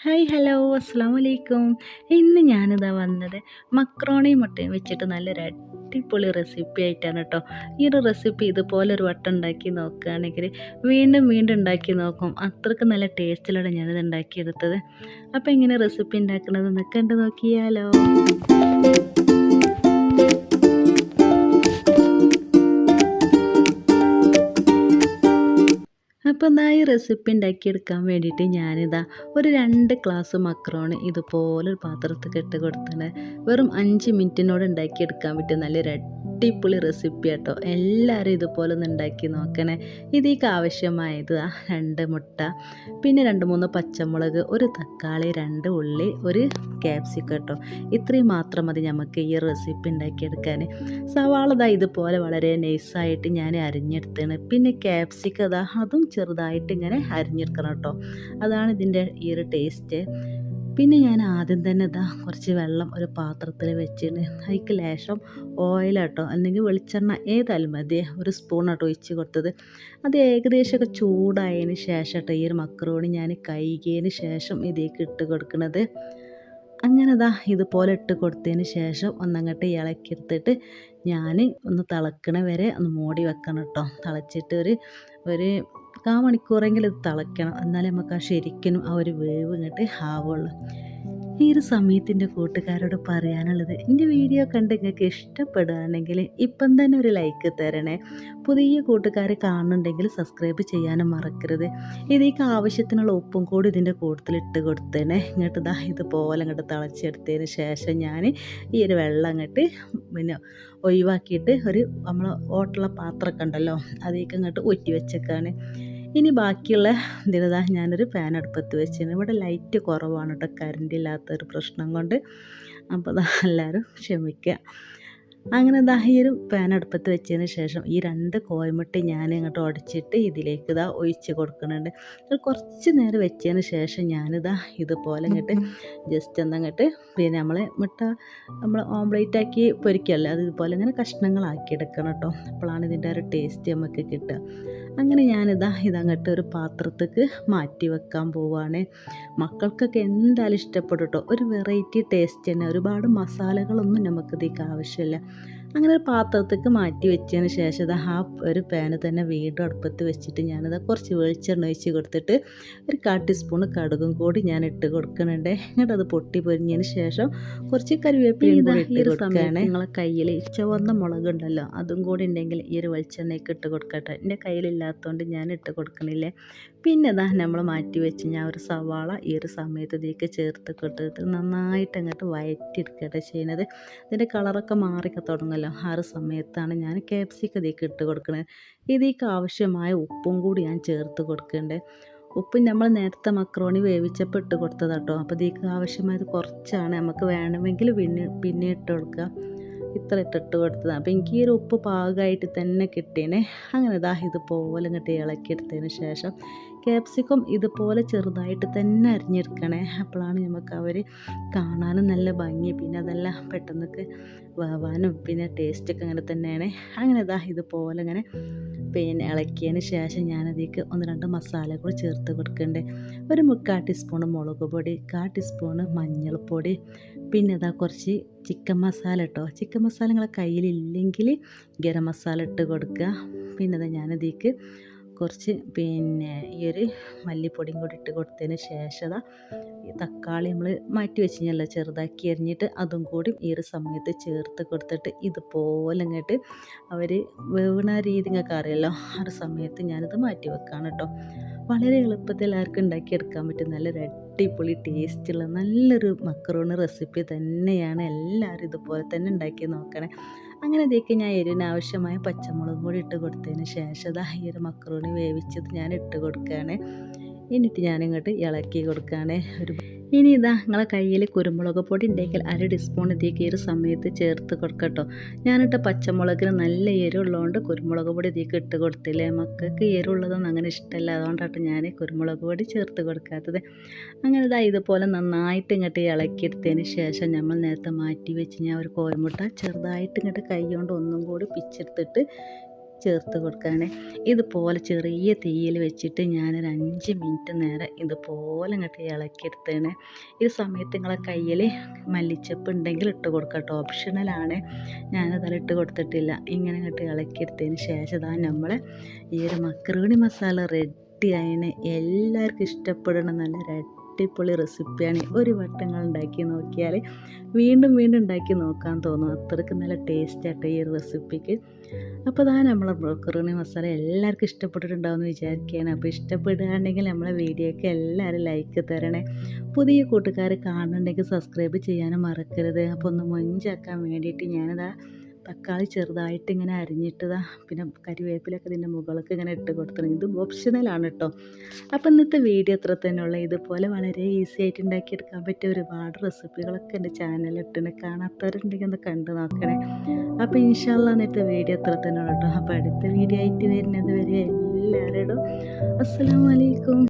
Hi hello അസ്സാം വലൈക്കും ഇന്ന് ഞാനിതാ വന്നത് മക്രോണി മുട്ടയും വെച്ചിട്ട് നല്ലൊരു അടിപൊളി റെസിപ്പി ആയിട്ടാണ് കേട്ടോ ഈ ഒരു റെസിപ്പി ഇതുപോലെ ഒരു വട്ടം ഉണ്ടാക്കി നോക്കുകയാണെങ്കിൽ വീണ്ടും വീണ്ടും ഉണ്ടാക്കി നോക്കും. അത്രയ്ക്ക് നല്ല ടേസ്റ്റിലാണ് ഞാനിത് ഉണ്ടാക്കിയെടുത്തത്. അപ്പോൾ എങ്ങനെ റെസിപ്പി ഉണ്ടാക്കുന്നത് കണ്ടു നോക്കിയാലോ. ഈ റെസിപ്പി ഉണ്ടാക്കിയെടുക്കാൻ വേണ്ടിയിട്ട് ഞാനിതാ ഒരു രണ്ട് ഗ്ലാസ് മക്രോണ് ഇതുപോലെ ഒരു പാത്രത്തിൽ ഇട്ട് കൊടുത്തിട്ട് വെറും അഞ്ച് മിനിറ്റിനോട് ഉണ്ടാക്കിയെടുക്കാൻ പറ്റിയ നല്ലൊരു അടിപൊളി റെസിപ്പി കേട്ടോ എല്ലാവരും ഇതുപോലെ ഒന്ന് ഉണ്ടാക്കി നോക്കണേ. ഇതിലേക്ക് ആവശ്യമായത് രണ്ട് മുട്ട പിന്നെ രണ്ട് മൂന്ന് പച്ചമുളക് ഒരു തക്കാളി രണ്ട് ഉള്ളി ഒരു ക്യാപ്സിക്കം കേട്ടോ ഇത്രയും മാത്രം മതി നമുക്ക് ഈ റെസിപ്പി ഉണ്ടാക്കിയെടുക്കാൻ. സവാള ഇതുപോലെ വളരെ നൈസായിട്ട് ഞാൻ അരിഞ്ഞെടുത്താണ്. പിന്നെ ക്യാപ്സിക്കം അതാ അതും ചെറുതായിട്ട് ഇങ്ങനെ അരിഞ്ഞെടുക്കണം കേട്ടോ. അതാണ് ഇതിന്റെ ഈ ഒരു ടേസ്റ്റ് പിന്നെ ഞാൻ ആദ്യം തന്നെ ഇതാ കുറച്ച് വെള്ളം ഒരു പാത്രത്തിൽ വെച്ചിട്ട് അതിക്ക് ലേശം ഓയിലാട്ടോ അല്ലെങ്കിൽ വെളിച്ചെണ്ണ ഏതായാലും മതി. ഒരു സ്പൂൺ ആട്ടോ ഒഴിച്ച് കൊടുത്തത്. അത് ഏകദേശമൊക്കെ ചൂടായതിന് ശേഷം കേട്ടോ ഈ ഒരു മക്രോണി ഞാൻ കഴുകിയതിന് ശേഷം ഇതിലേക്ക് ഇട്ട് കൊടുക്കുന്നത് അങ്ങനെ ദാ ഇതുപോലെ ഇട്ട് കൊടുത്തതിന് ശേഷം ഒന്നങ്ങോട്ട് ഇളക്കിയെടുത്തിട്ട് ഞാൻ ഒന്ന് തിളക്കണ വരെ ഒന്ന് മൂടി വെക്കണം കേട്ടോ തിളച്ചിട്ട് ഒരു ഒരു കാ മണിക്കൂറെങ്കിലും ഇത് തിളയ്ക്കണം. എന്നാലേ നമുക്ക് ആ ശരിക്കും ആ ഒരു വേവ് ഇങ്ങോട്ട് ആവുള്ളൂ. ഈ ഒരു സമയത്തിന്റെ കൂട്ടുകാരോട് പറയാനുള്ളത് എന്റെ വീഡിയോ കണ്ട് നിങ്ങൾക്ക് ഇഷ്ടപ്പെടുകയാണെങ്കിൽ ഇപ്പം തന്നെ ഒരു ലൈക്ക് തരണേ. പുതിയ കൂട്ടുകാർ കാണുന്നുണ്ടെങ്കിൽ സബ്സ്ക്രൈബ് ചെയ്യാനും മറക്കരുത്. ഇതിലേക്ക് ആവശ്യത്തിനുള്ള ഉപ്പും കൂടി ഇതിന്റെ കൂട്ടത്തിൽ ഇട്ട് കൊടുത്തേനെ. ഇങ്ങോട്ട് ഇതാ ഇതുപോലെ ഇങ്ങോട്ട് തിളച്ചെടുത്തതിന് ശേഷം ഞാൻ ഈ ഒരു വെള്ളം അങ്ങോട്ട് പിന്നെ ഒഴിവാക്കിയിട്ട് ഒരു നമ്മൾ ഓട്ടുള്ള പാത്രമൊക്കെ ഉണ്ടല്ലോ അതിലേക്ക് അങ്ങോട്ട് ഊറ്റി വെച്ചേക്കാണ്. ഇനി ബാക്കിയുള്ള ഇതിനതാ ഞാനൊരു ഫാൻ അടുപ്പത്ത് വെച്ചിരുന്നു ഇവിടെ ലൈറ്റ് കുറവാണ് കേട്ടോ കറണ്ട് ഇല്ലാത്തൊരു പ്രശ്നം കൊണ്ട്. അപ്പോൾ അതാ എല്ലാവരും ക്ഷമിക്കുക അങ്ങനെ ദാ ഈ ഒരു പാൻ അടുപ്പത്ത് വെച്ചതിന് ശേഷം ഈ രണ്ട് കോയമിട്ട് ഞാൻ ഇങ്ങോട്ട് ഉടച്ചിട്ട് ഇതിലേക്ക് ഇതാ ഒഴിച്ച് കൊടുക്കുന്നുണ്ട്. കുറച്ച് നേരം വെച്ചതിന് ശേഷം ഞാനിതാ ഇതുപോലെ ഇങ്ങോട്ട് ജസ്റ്റ് എന്നങ്ങോട്ട് പിന്നെ നമ്മളെ മുട്ട നമ്മൾ ഓംലേറ്റ് ആക്കി പൊരിക്കല്ലേ? അത് ഇതുപോലെ ഇങ്ങനെ കഷ്ണങ്ങളാക്കി എടുക്കണം കേട്ടോ അപ്പോഴാണ് ഇതിന്റെ ഒരു ടേസ്റ്റ് നമുക്ക് കിട്ടുക. അങ്ങനെ ഞാനിതാ ഇതങ്ങട്ട് ഒരു പാത്രത്തേക്ക് മാറ്റി വെക്കാൻ പോവാണ്. മക്കൾക്കൊക്കെ എന്തായാലും ഇഷ്ടപ്പെടും കേട്ടോ ഒരു വെറൈറ്റി ടേസ്റ്റ് തന്നെ. ഒരുപാട് മസാലകളൊന്നും നമുക്കിതേക്ക് ആവശ്യമില്ല. അങ്ങനെ ഒരു പാത്രത്തേക്ക് മാറ്റി വെച്ചതിന് ശേഷം ഇത് ആ ഒരു പാന് തന്നെ വീണ്ടും അടുപ്പത്ത് വെച്ചിട്ട് ഞാനത് കുറച്ച് വെളിച്ചെണ്ണ ഒഴിച്ച് കൊടുത്തിട്ട് ഒരു കാ ടീസ്പൂൺ കടുകും കൂടി ഞാൻ ഇട്ട് കൊടുക്കുന്നുണ്ട്. എന്നിട്ട് അത് പൊട്ടി പൊരിഞ്ഞതിന് ശേഷം കുറച്ച് കറിവേപ്പിലയും കൂടി ഇട്ട് കൊടുക്കുകയാണ് നിങ്ങളെ കയ്യിൽ ചുവന്ന മുളക് ഉണ്ടല്ലോ അതും കൂടി ഉണ്ടെങ്കിൽ ഈ ഒരു വെളിച്ചെണ്ണയ്ക്ക് ഇട്ട് കൊടുക്കട്ടെ. എന്റെ കയ്യിലില്ലാത്തതുകൊണ്ട് ഞാൻ ഇട്ട് കൊടുക്കണില്ലേ? പിന്നെ ഇതാ നമ്മൾ മാറ്റി വെച്ച് ഞാൻ ഒരു സവാള ഈ ഒരു സമയത്ത് ഇതിലേക്ക് ചേർത്ത് കൊടുത്തിട്ട് നന്നായിട്ട് അങ്ങോട്ട് വയറ്റിയെടുക്കട്ടെ ചെയ്യുന്നത്. ഇതിന്റെ കളറൊക്കെ മാറിയൊക്കെ തുടങ്ങുമല്ലോ. ആ ഒരു സമയത്താണ് ഞാൻ ക്യാപ്സിക്കം ഇതിലേക്ക് ഇട്ട് കൊടുക്കുന്നത് ഇതിലേക്ക് ആവശ്യമായ ഉപ്പും കൂടി ഞാൻ ചേർത്ത് കൊടുക്കേണ്ടത് ഉപ്പ് നമ്മൾ നേരത്തെ മക്രോണി വേവിച്ചപ്പോൾ ഇട്ട് കൊടുത്തതാട്ടോ അപ്പോൾ ഇതിലേക്ക് ആവശ്യമായത് കുറച്ചാണ്. നമുക്ക് വേണമെങ്കിൽ പിന്നെ പിന്നെ ഇട്ട് കൊടുക്കുക. ഇത്ര ഇട്ടിട്ട് കൊടുത്തത്. അപ്പോൾ എനിക്ക് ഈ ഒരു ഉപ്പ് പാകമായിട്ട് തന്നെ കിട്ടിയേനെ. അങ്ങനെ ഇതാ ഇതുപോലെ ഇങ്ങോട്ട് ഇളക്കിയെടുത്തതിന് ശേഷം ക്യാപ്സിക്കം ഇതുപോലെ ചെറുതായിട്ട് തന്നെ അരിഞ്ഞെടുക്കണേ. അപ്പോഴാണ് നമുക്ക് അവർ കാണാനും നല്ല ഭംഗി. പിന്നെ അതെല്ലാം പെട്ടെന്നൊക്കെ വേവാനും പിന്നെ ടേസ്റ്റൊക്കെ അങ്ങനെ തന്നെയാണ്. അങ്ങനെ ഇതാ ഇതുപോലെ ഇങ്ങനെ പിന്നെ ഇളക്കിയതിന് ശേഷം ഞാനതിലേക്ക് ഒന്ന് രണ്ട് മസാല കൂടി ചേർത്ത് കൊടുക്കണ്ടേ. ഒരു മുക്കാൽ ടീസ്പൂൺ മുളക് പൊടി കാൽ ടീസ്പൂൺ മഞ്ഞൾപ്പൊടി. പിന്നെ ഇതാ കുറച്ച് ചിക്കൻ മസാല കേട്ടോ ചിക്കൻ മസാല നിങ്ങളെ കയ്യിലില്ലെങ്കിൽ ഗരം മസാല ഇട്ട് കൊടുക്കുക. പിന്നെ അതാ ഞാനതിലേക്ക് കുറച്ച് പിന്നെ ഈ ഒരു മല്ലിപ്പൊടിയും കൂടി ഇട്ട് കൊടുത്തതിന് ശേഷം ഈ തക്കാളി നമ്മൾ മാറ്റി വെച്ചില്ല ചെറുതാക്കി എറിഞ്ഞിട്ട് അതും കൂടി ഈ ഒരു സമയത്ത് ചേർത്ത് കൊടുത്തിട്ട് ഇതുപോലെ ഇങ്ങോട്ട് അവർ വേവണ രീതി നിങ്ങൾക്ക് അറിയാമല്ലോ ആ ഒരു സമയത്ത് ഞാനിത് മാറ്റി വെക്കാണ് കേട്ടോ വളരെ എളുപ്പത്തിൽ എല്ലാവർക്കും ഉണ്ടാക്കിയെടുക്കാൻ പറ്റും. നല്ലൊരു അടിപൊളി ടേസ്റ്റുള്ള നല്ലൊരു മക്കറോണി റെസിപ്പി തന്നെയാണ് എല്ലാവരും ഇതുപോലെ തന്നെ ഉണ്ടാക്കി നോക്കണേ. അങ്ങനെ ഇതൊക്കെ ഞാൻ എരിവിന് ആവശ്യമായ പച്ചമുളകും കൂടി ഇട്ട് കൊടുത്തതിന് ശേഷം അത് ഈ ഒരു മക്രോണി വേവിച്ചത് ഞാൻ ഇട്ട് കൊടുക്കുകയാണ് എന്നിട്ട് ഞാനിങ്ങോട്ട് ഇളക്കി കൊടുക്കുകയാണ് ഒരു ഇനി ഇതാ നിങ്ങളെ കയ്യിൽ കുരുമുളക് പൊടി ഉണ്ടെങ്കിൽ അര ടീസ്പൂൺ ഇതിലേക്ക് ഈ സമയത്ത് ചേർത്ത് കൊടുക്കട്ടോ ഞാനിട്ട പച്ചമുളകിന് നല്ല എരിവുള്ളതുകൊണ്ട് കുരുമുളക് പൊടി ഇതിലേക്ക് ഇട്ട് കൊടുത്തില്ലേ? മക്കൾക്ക് എരിവുള്ളതൊന്നും അങ്ങനെ ഇഷ്ടമല്ല. അതുകൊണ്ടാണ് ഞാൻ കുരുമുളക് പൊടി ചേർത്ത് കൊടുക്കാത്തത്. അങ്ങനെ ഇതാ ഇതുപോലെ നന്നായിട്ട് ഇങ്ങോട്ട് ഇളക്കിയെടുത്തതിന് ശേഷം നമ്മൾ നേരത്തെ മാറ്റി വെച്ച് ഞാൻ ഒരു കോയമുട്ട ചെറുതായിട്ട് ഇങ്ങോട്ട് കൈ കൊണ്ട് ഒന്നും കൂടി പിച്ചെടുത്തിട്ട് ചേർത്ത് കൊടുക്കുകയാണ് ഇതുപോലെ ചെറിയ തീയിൽ വെച്ചിട്ട് ഞാനൊരു അഞ്ച് മിനിറ്റ് നേരം ഇതുപോലെ ഇങ്ങോട്ട് ഇളക്കിയെടുത്താണ് ഈ സമയത്ത് നിങ്ങളെ കയ്യിൽ മല്ലിച്ചപ്പ് ഉണ്ടെങ്കിൽ ഇട്ട് കൊടുക്കാം കേട്ടോ ഓപ്ഷണലാണ് ഞാനതെല്ലാം ഇട്ട് കൊടുത്തിട്ടില്ല. ഇങ്ങനെ ഇങ്ങോട്ട് ഇളക്കിയെടുത്തതിന് ശേഷം ഇതാ നമ്മൾ ഈ ഒരു മക്രൂണി മസാല റെഡി ആയതിന് എല്ലാവർക്കും ഇഷ്ടപ്പെടണം. നല്ല അടിപൊളി റെസിപ്പിയാണ് ഒരു വട്ടങ്ങൾ ഉണ്ടാക്കി നോക്കിയാൽ വീണ്ടും വീണ്ടും ഉണ്ടാക്കി നോക്കാൻ തോന്നും. അത്രയ്ക്ക് നല്ല ടേസ്റ്റ് ആട്ടെ ഈ റെസിപ്പിക്ക് അപ്പോൾ അതാ നമ്മളെ ബ്രോക്കറിണി മസാല എല്ലാവർക്കും ഇഷ്ടപ്പെട്ടിട്ടുണ്ടാവുമെന്ന് വിചാരിക്കുകയാണ്. അപ്പോൾ ഇഷ്ടപ്പെടുകയാണെങ്കിൽ നമ്മളെ വീഡിയോയ്ക്ക് എല്ലാവരും ലൈക്ക് തരണേ. പുതിയ കൂട്ടുകാർ കാണുന്നുണ്ടെങ്കിൽ സബ്സ്ക്രൈബ് ചെയ്യാനും മറക്കരുത്. അപ്പോൾ ഒന്ന് മൊഞ്ചാക്കാൻ വേണ്ടിയിട്ട് ഞാനിതാ തക്കാളി ചെറുതായിട്ട് ഇങ്ങനെ അരിഞ്ഞിട്ടതാ. പിന്നെ കരിവേപ്പിലൊക്കെ ഇതിന്റെ മുകളൊക്കെ ഇങ്ങനെ ഇട്ട് കൊടുത്തത് ഇത് ഓപ്ഷണലാണ് കേട്ടോ അപ്പം ഇന്നത്തെ വീഡിയോ അത്ര തന്നെയുള്ള ഇതുപോലെ വളരെ ഈസി ആയിട്ട് ഉണ്ടാക്കിയെടുക്കാൻ പറ്റിയ ഒരുപാട് റെസിപ്പികളൊക്കെ എന്റെ ചാനലിൽ കാണാത്തവരുണ്ടെങ്കിൽ ഒന്ന് കണ്ടു നോക്കണേ. അപ്പോൾ ഇൻഷാല്ല ഇന്നത്തെ വീഡിയോ അത്ര തന്നെ കേട്ടോ അപ്പോൾ അടുത്ത വീഡിയോ ആയിട്ട് വരുന്നത് വരെ എല്ലാവരോടും അസ്സാം അലൈക്കും.